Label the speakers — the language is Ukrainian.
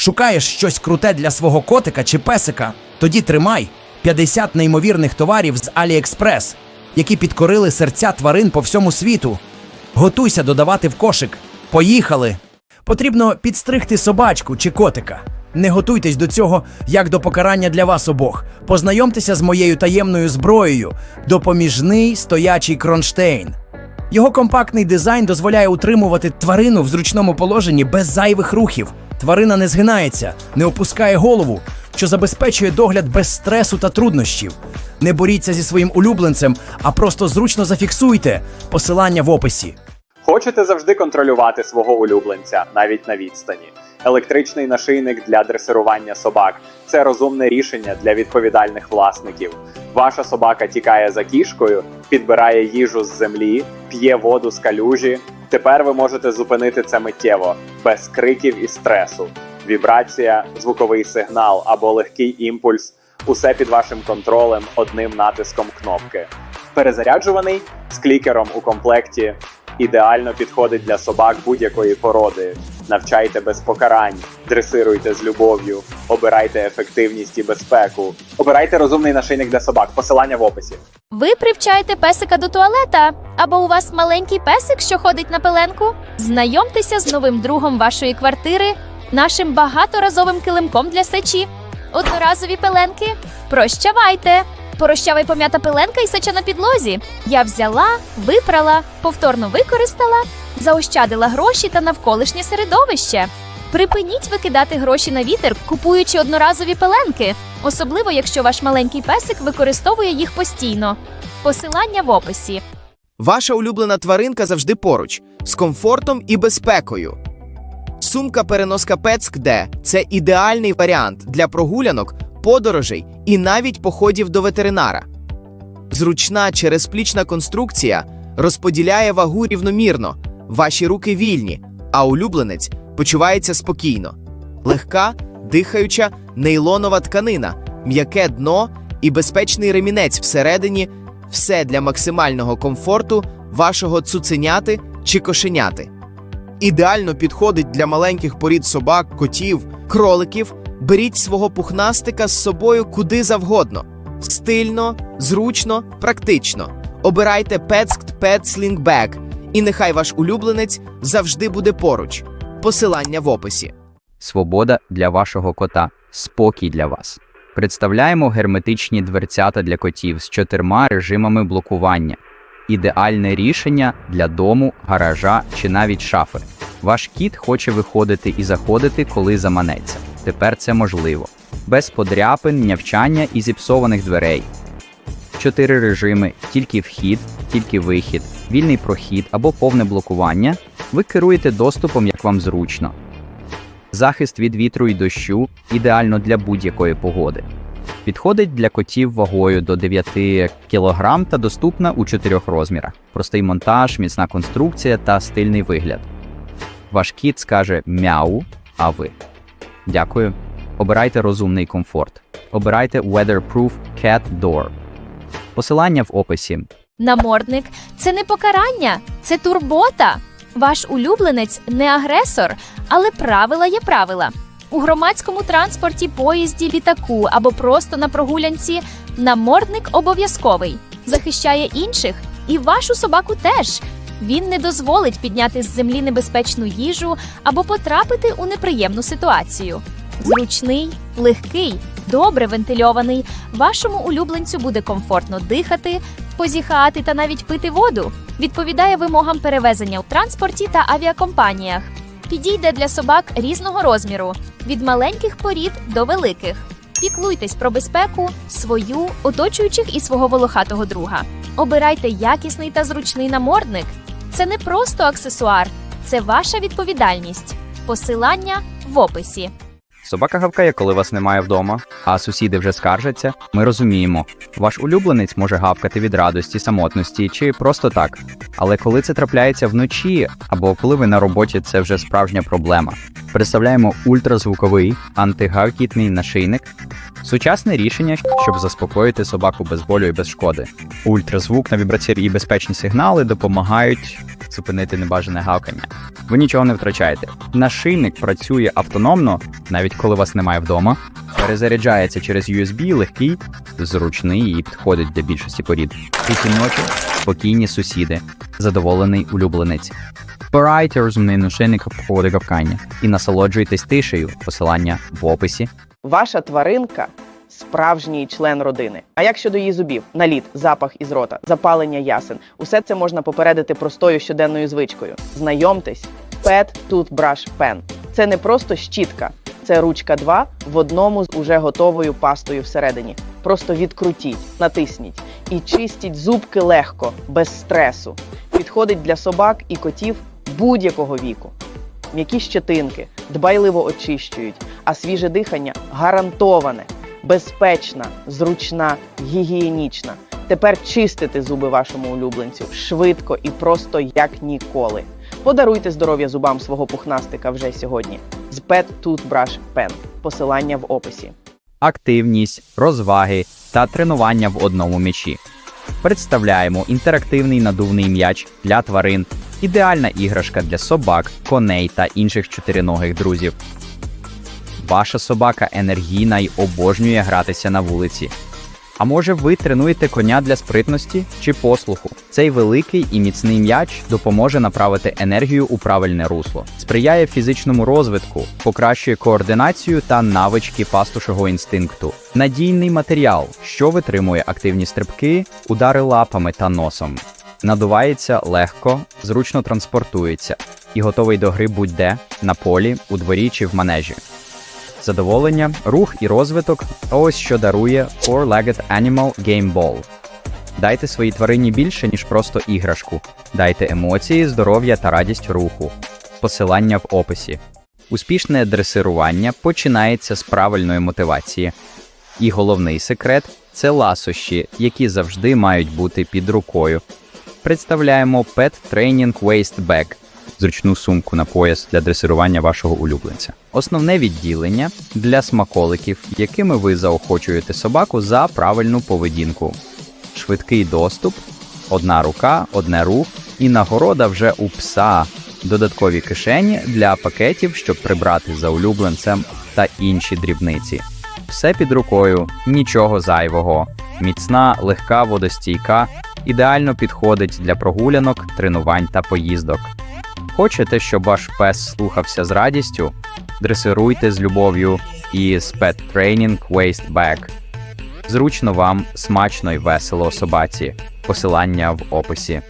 Speaker 1: Шукаєш щось круте для свого котика чи песика? Тоді тримай 50 неймовірних товарів з AliExpress, які підкорили серця тварин по всьому світу. Готуйся додавати в кошик. Поїхали! Потрібно підстригти собачку чи котика. Не готуйтесь до цього як до покарання для вас обох. Познайомтеся з моєю таємною зброєю допоміжний стоячий кронштейн. Його компактний дизайн дозволяє утримувати тварину в зручному положенні без зайвих рухів. Тварина не згинається, не опускає голову, що забезпечує догляд без стресу та труднощів. Не боріться зі своїм улюбленцем, а просто зручно зафіксуйте посилання в описі.
Speaker 2: Хочете завжди контролювати свого улюбленця навіть на відстані. Електричний нашийник для дресирування собак це розумне рішення для відповідальних власників. Ваша собака тікає за кішкою, підбирає їжу з землі, п'є воду з калюжі. Тепер ви можете зупинити це миттєво, без криків і стресу. Вібрація, звуковий сигнал або легкий імпульс усе під вашим контролем одним натиском кнопки. Перезаряджуваний з клікером у комплекті ідеально підходить для собак будь-якої породи. Навчайте без покарань, дресируйте з любов'ю, обирайте ефективність і безпеку. Обирайте розумний нашийник для собак. Посилання в описі.
Speaker 3: Ви привчаєте песика до туалета, або у вас маленький песик, що ходить на пеленку? Знайомтеся з новим другом вашої квартири, нашим багаторазовим килимком для сечі. Одноразові пеленки. Прощавайте! Порощавай пом'ята пеленка і сеча на підлозі. Я взяла, випрала, повторно використала, заощадила гроші та навколишнє середовище. Припиніть викидати гроші на вітер, купуючи одноразові пеленки, особливо якщо ваш маленький песик використовує їх постійно. Посилання в описі.
Speaker 4: Ваша улюблена тваринка завжди поруч, з комфортом і безпекою. Сумка переноска Пецк-Д – це ідеальний варіант для прогулянок, подорожей і навіть походів до ветеринара. Зручна черезплічна конструкція розподіляє вагу рівномірно, ваші руки вільні, а улюбленець почувається спокійно. Легка, дихаюча, нейлонова тканина, м'яке дно і безпечний ремінець всередині все для максимального комфорту вашого цуценяти чи кошеняти. Ідеально підходить для маленьких порід собак, котів, кроликів. Беріть свого пухнастика з собою куди завгодно. Стильно, зручно, практично. Обирайте Petskt Pet Sling Bag, і нехай ваш улюбленець завжди буде поруч. Посилання в описі.
Speaker 5: Свобода для вашого кота, спокій для вас. Представляємо герметичні дверцята для котів з чотирма режимами блокування. Ідеальне рішення для дому, гаража чи навіть шафи. Ваш кіт хоче виходити і заходити, коли заманеться. Тепер це можливо. Без подряпин, нявчання і зіпсованих дверей. Чотири режими: тільки вхід, тільки вихід, вільний прохід або повне блокування. Ви керуєте доступом, як вам зручно. Захист від вітру і дощу ідеально для будь-якої погоди. Підходить для котів вагою до 9 кг та доступна у чотирьох розмірах. Простий монтаж, міцна конструкція та стильний вигляд. Ваш кіт скаже мяу, а ви. Дякую. Обирайте розумний комфорт. Обирайте Weatherproof Cat Door. Посилання в описі.
Speaker 3: Намордник це не покарання, це турбота. Ваш улюбленець не агресор, але правила є правила. У громадському транспорті, поїзді, літаку або просто на прогулянці намордник обов'язковий, захищає інших і вашу собаку теж. Він не дозволить підняти з землі небезпечну їжу або потрапити у неприємну ситуацію. Зручний, легкий, добре вентильований. Вашому улюбленцю буде комфортно дихати, позіхати та навіть пити воду. Відповідає вимогам перевезення у транспорті та авіакомпаніях. Підійде для собак різного розміру від маленьких порід до великих. Піклуйтесь про безпеку, свою, оточуючих і свого волохатого друга. Обирайте якісний та зручний намордник. Це не просто аксесуар, це ваша відповідальність. Посилання в описі.
Speaker 5: Собака гавкає, коли вас немає вдома, а сусіди вже скаржаться. Ми розуміємо, ваш улюбленець може гавкати від радості, самотності чи просто так. Але коли це трапляється вночі або коли ви на роботі, це вже справжня проблема. Представляємо ультразвуковий антигавкітний нашийник. Сучасне рішення, щоб заспокоїти собаку без болю і без шкоди. Ультразвук на вібраційні і безпечні сигнали допомагають зупинити небажане гавкання. Ви нічого не втрачаєте. Нашийник працює автономно, навіть коли вас немає вдома. Перезаряджається через USB, легкий, зручний і підходить для більшості порід. Тихі ночі, спокійні сусіди, задоволений улюбленець. Збирайте розумний нашийник по гавкання і насолоджуйтесь тишею. Посилання в описі.
Speaker 6: Ваша тваринка справжній член родини. А як щодо її зубів, наліт, запах із рота, запалення ясен, усе це можна попередити простою щоденною звичкою. Знайомтесь, Pet Toothbrush Pen. Це не просто щітка, це ручка 2 в одному з уже готовою пастою всередині. Просто відкрутіть, натисніть і чистіть зубки легко, без стресу. Підходить для собак і котів будь-якого віку. М'які щетинки дбайливо очищують, а свіже дихання гарантоване, безпечна, зручна, гігієнічна. Тепер чистити зуби вашому улюбленцю швидко і просто як ніколи. Подаруйте здоров'я зубам свого пухнастика вже сьогодні з Pet Toothbrush Pen. Посилання в описі.
Speaker 5: активність, розваги та тренування в одному м'ячі. Представляємо інтерактивний надувний м'яч для тварин, ідеальна іграшка для собак, коней та інших чотириногих друзів. Ваша собака енергійна й обожнює гратися на вулиці. А може, ви тренуєте коня для спритності чи послуху? Цей великий і міцний м'яч допоможе направити енергію у правильне русло, сприяє фізичному розвитку, покращує координацію та навички пастушого інстинкту. Надійний матеріал, що витримує активні стрибки, удари лапами та носом. Надувається легко, зручно транспортується і готовий до гри будь-де на полі, у дворі чи в манежі задоволення, рух і розвиток ось що дарує Four-Legged Animal Game Ball. Дайте своїй тварині більше, ніж просто іграшку. Дайте емоції, здоров'я та радість руху. Посилання в описі. Успішне дресирування починається з правильної мотивації. І головний секрет це ласощі, які завжди мають бути під рукою. Представляємо Pet Training Waist Bag – зручну сумку на пояс для дресирування вашого улюбленця. Основне відділення для смаколиків, якими ви заохочуєте собаку за правильну поведінку. Швидкий доступ, одна рука, одне рух і нагорода вже у пса. Додаткові кишені для пакетів, щоб прибрати за улюбленцем та інші дрібниці. Все під рукою, нічого зайвого. Міцна, легка водостійка, ідеально підходить для прогулянок, тренувань та поїздок. Хочете, щоб ваш пес слухався з радістю? Дресируйте з любов'ю із Pet Training Waste Bag. Зручно вам, смачно і весело собаці. Посилання в описі.